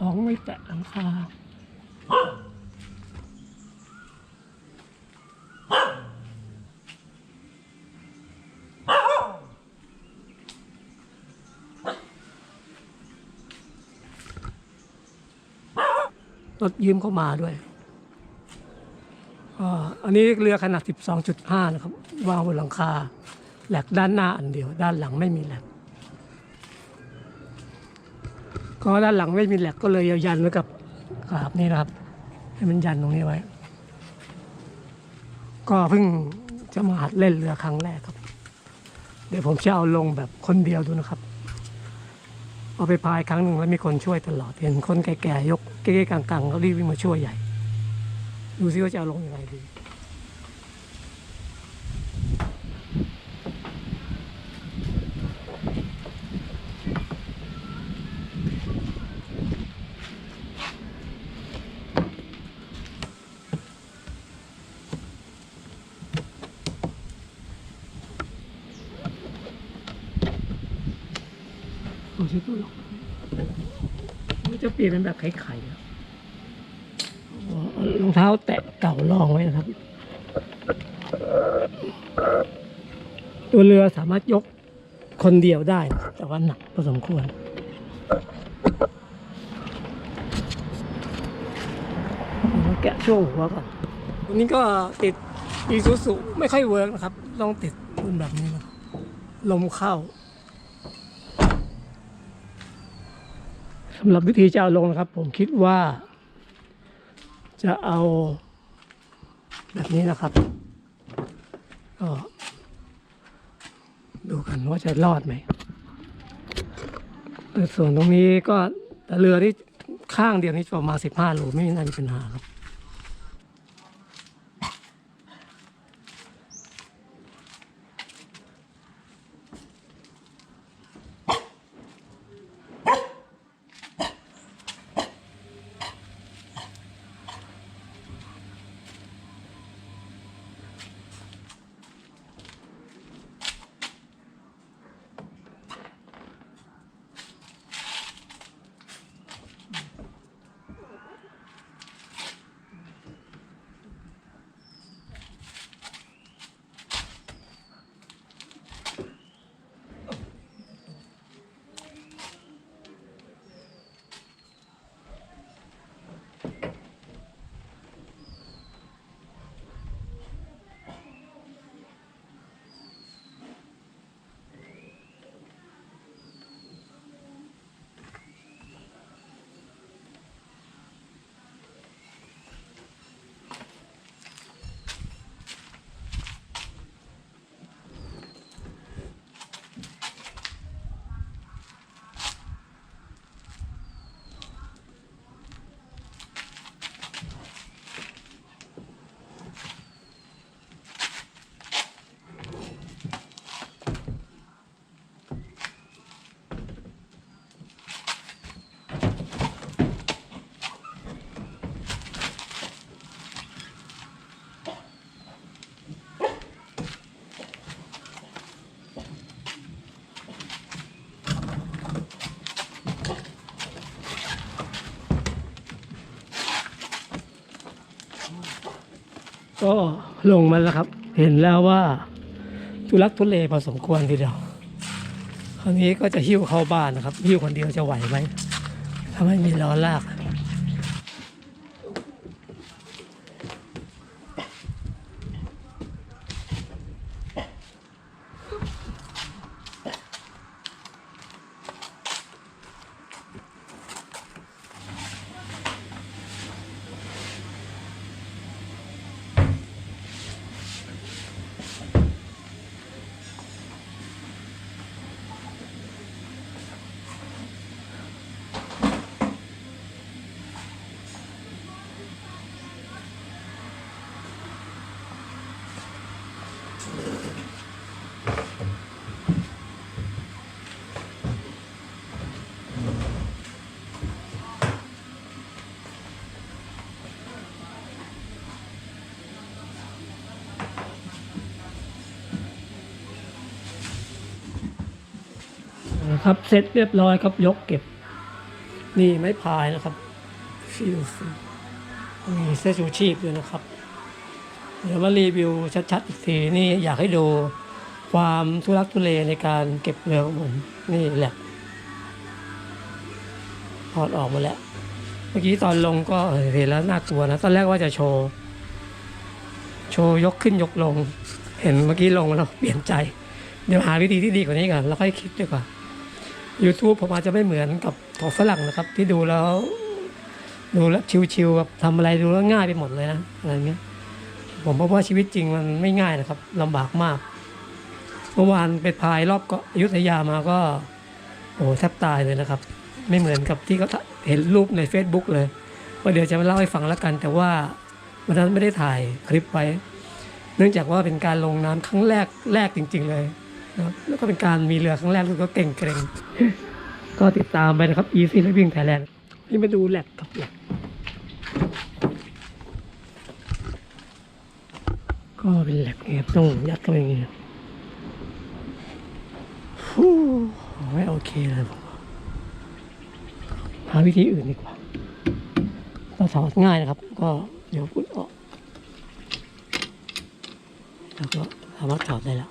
ต้องไม่แตะหลังคารถยืมเข้ามาด้วยอ่าอันนี้เรือขนาด 12.5 นะครับ วางบนหลังคา แหลกด้านหน้าอันเดียว ด้านหลังไม่มีแหลก ก็ด้านหลังไม่มีแหลกก็เลยเอายันไว้กับขาบนี่นะครับ ให้มันยันตรงนี้ไว้ ก็เพิ่งจะมาหัดเล่นเรือครั้งแรกครับ เดี๋ยวผมจะเอาลงแบบคนเดียวดูนะครับ เอาไปพายครั้งหนึ่งแล้วมีคนช่วยตลอด เห็นคนแก่ๆยกเก๊ๆกังๆก็รีบวิ่งมาช่วยใหญ่ ดูซิว่าจะเอาลงยังไงดี ผมชื่อตู้หรอกมันจะเปลี่ยนเป็นแบบไข่ๆครับเอารองเท้าแตะเก่าลองไว้นะครับ ตัวเรือสามารถยกคนเดียวได้ แต่ว่าหนักพอสมควรแกะช่วงหัวก่อนตัวนี้ก็ติดอีซูซุไม่ค่อยเวิร์กนะครับ ต้องติดรุ่นแบบนี้นะลมเข้า สำหรับวิธีจะเอาลงนะครับ ผมคิดว่า จะเอา แบบนี้นะครับก็ดูกันว่าจะรอดไหมส่วนตรงนี้ก็เรือที่ข้างเดียวนี้ประมาณสิบห้าโลไม่น่าจะเป็นปัญหาครับ ก็ลงมาแล้วครับ เห็นแล้วว่าทุลักทุเลพอสมควรทีเดียว คราวนี้ก็จะหิ้วเข้าบ้านนะครับหิ้วคนเดียวจะไหวไหมถ้าไม่มีล้อลาก นะครับ เสร็จเรียบร้อยครับ ยกเก็บ นี่ไม้พายนะครับฟิลมีเสื้อชูชีพด้วยนะครับ เดี๋ยวมารีวิวชัดๆอีกทีนี่อยากให้ดูความทุลักทุเลในการเก็บเรือของผมนี่แหละถอดออกมาแล้ว เมื่อกี้ตอนลงก็เห็นแล้วน่ากลัวนะ ตอนแรกว่าจะโชว์ โชว์ยกขึ้นยกลง เห็นเมื่อกี้ลงแล้วเปลี่ยนใจ เดี๋ยวหาวิธีที่ดีกว่านี้กันแล้วค่อยคิดดีกว่า YouTube ผมอาจจะไม่เหมือนกับของฝรั่งนะครับ ที่ดูแล้ว ดูแล้วชิวๆแบบทำอะไรดูแล้วง่ายไปหมดเลยนะอะไรเงี้ยผมพบว่าชีวิตจริงมันไม่ง่ายนะครับลำบากมากเมื่อวานไปพายรอบเก็อยุธยามาก็ โอ้แทบตายเลยนะครับ ไม่เหมือนกับที่เขาเห็นรูปใน Facebook เลยว่าเดี๋ยวจะมาเล่าให้ฟังแล้วกัน แต่ว่าวันนั้นไม่ได้ถ่ายคลิปไว้ เนื่องจากว่าเป็นการลงน้ำครั้งแรกแรกจริง ๆ เลย นะครับแล้วก็เป็นการมีเรือครั้งแรกก็เก่งเกรงๆก็ติดตามไปนะครับ Easy Living Thailand นี่มาดูแลกกับแลกก็เป็นแหลกเอบต้องยัดเข้าไปอย่างนี้ฟู้ไม่โอเคเลยผมหาวิธีอื่นดีกว่าก็ถอดง่ายนะครับ ก็เดี๋ยวพุดออก แล้วก็สามารถถอดได้แล้ว